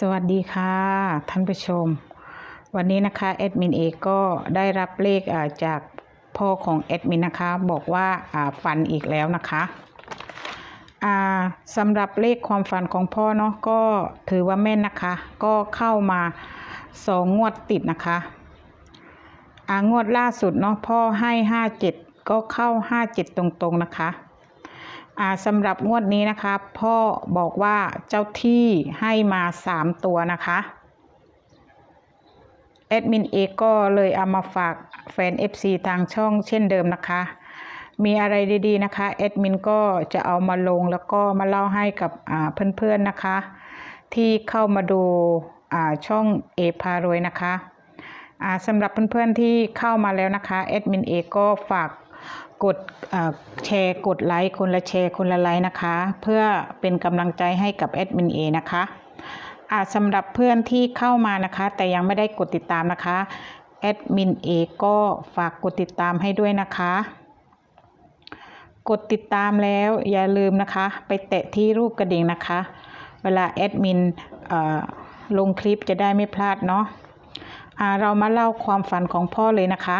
สวัสดีค่ะท่านผู้ชม วันนี้นะคะแอดมินเอก็ได้รับเลขาจากพ่อของแอดมินนะคะบอกว่าาฝันอีกแล้วนะคะสำหรับเลขความฝันของพ่อเนาะก็ถือว่าแม่นนะคะ ก็เข้ามาสองงวดติดนะคะอางวดล่าสุดเนาะพ่อให้ห้าเจ็ดก็เข้าห้าเจ็ดตรงๆนะคะ สำหรับงวดนี้นะคะ พ่อบอกว่าเจ้าที่ให้มาสามตัวนะคะแอดมินเอก็เลยเอามาฝากแฟน FC ทางช่องเช่นเดิมนะคะ มีอะไรดีๆนะคะแอดมินก็จะเอามาลงแล้วก็มาเล่าให้กับเพื่อนๆนะคะ ที่เข้ามาดูาช่องเอพารวยนะคะสำหรับเพื่อนๆที่เข้ามาแล้วนะคะแอดมินเอก็ฝาก กดแชร์กดไลค์คนละแชร์คนละไลค์นะคะ เพื่อเป็นกำลังใจให้กับแอดมินเอนะคะอ่าสำหรับเพื่อนที่เข้ามานะคะ แต่ยังไม่ได้กดติดตามนะคะแอดมินเอก็ฝากกดติดตามให้ด้วยนะคะ กดติดตามแล้วอย่าลืมนะคะ ไปแตะที่รูปกระดิ่งนะคะ เวลาแอดมินเอลงคลิปจะได้ไม่พลาดเนาะอ่าเรามาเล่าความฝันของพ่อเลยนะคะ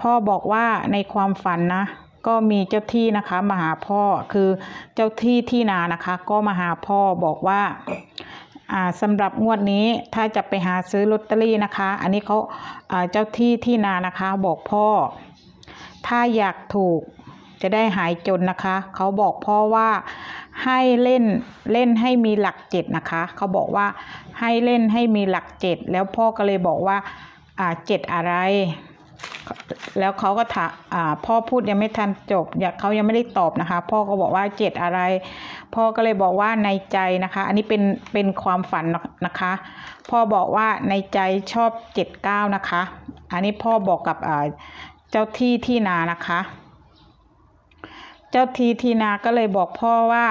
พ่อบอกว่าในความฝันนะ ก็มีเจ้าที่นะคะมาหาพ่อคือเจ้าที่ที่นานะคะ ก็มาหาพ่อบอกว่าสำหรับงวดนี้ถ้าจะไปหาซื้อลอตเตอรี่นะคะ อันนี้เขาเจ้าที่ที่นานะคะบอกพ่อ ถ้าอยากถูกจะได้หายจนนะคะ เขาบอกพ่อว่าให้เล่นเล่นให้มีหลักเจ็ดนะคะ เขาบอกว่าให้เล่นให้มีหลักเจ็ดแล้วพ่อก็เลยบอกว่าเจ็ดอะไร แล้วเขาก็ถามพ่อพูดยังไม่ทันจบอยากเขายังไม่ได้ตอบนะคะ พ่อก็บอกว่าเจ็ดอะไร พ่อก็เลยบอกว่าในใจนะคะ อันนี้เป็นเป็นความฝันนะคะ พ่อบอกว่าในใจชอบเจ็ดเก้านะคะ อันนี้พ่อบอกกับเจ้าที่ที่นานะคะ เจ้าที่ที่นาก็เลยบอกพ่อว่า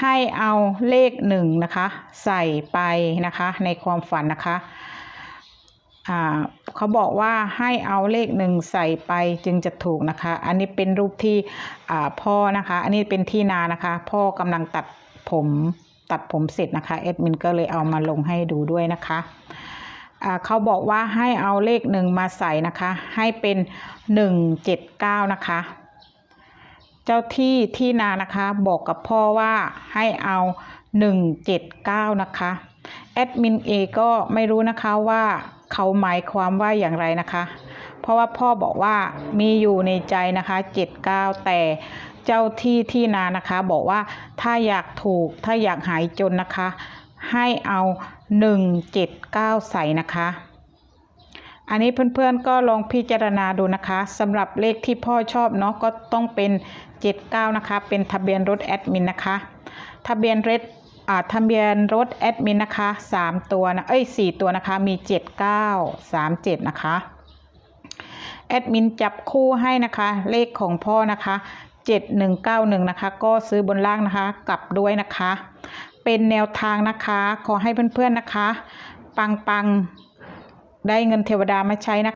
ให้เอาเลขหนึ่งนะคะ ใส่ไปนะคะ ในความฝันนะคะ เขาบอกว่าให้เอาเลขหนึ่งใส่ไปจึงจะถูกนะคะ อันนี้เป็นรูปที่พ่อนะคะ อันนี้เป็นที่นานะคะ พ่อกำลังตัดผมตัดผมเสร็จนะคะเอ็ดมินก็เลยเอามาลงให้ดูด้วยนะคะเขาบอกว่าให้เอาเลขหนึ่งมาใส่นะคะ ให้เป็นหนึ่งเจ็ดเก้านะคะ เจ้าที่ที่นานะคะบอกกับพ่อว่าให้เอาหนึ่งเจ็ดเก้านะคะแอดมินเอก็ไม่รู้นะคะว่า เขาหมายความว่าอย่างไรนะคะ เพราะว่าพ่อบอกว่ามีอยู่ในใจนะคะ79แต่เจ้าที่ที่นานะคะ บอกว่าถ้าอยากถูกถ้าอยากหายจนนะคะ ให้เอา179ใส่นะคะ อันนี้เพื่อนๆก็ลองพิจารณาดูนะคะสำหรับเลขที่พ่อชอบเนาะก็ต้องเป็น 79 นะคะ เป็นทะเบียนรถแอดมินนะคะ ทะเบียนรถ ทะเบียนรถแอดมินนะคะ 3 ตัวนะเอ้ย4ตัวนะคะมี 79 37 นะคะแอดมินจับคู่ให้นะคะ เลขของพ่อนะคะ 7191 นะคะ ก็ซื้อบนล่างนะคะกลับด้วยนะคะ เป็นแนวทางนะคะ ขอให้เพื่อนๆนะคะ ปังๆ ได้เงินเทวดามาใช้นะคะ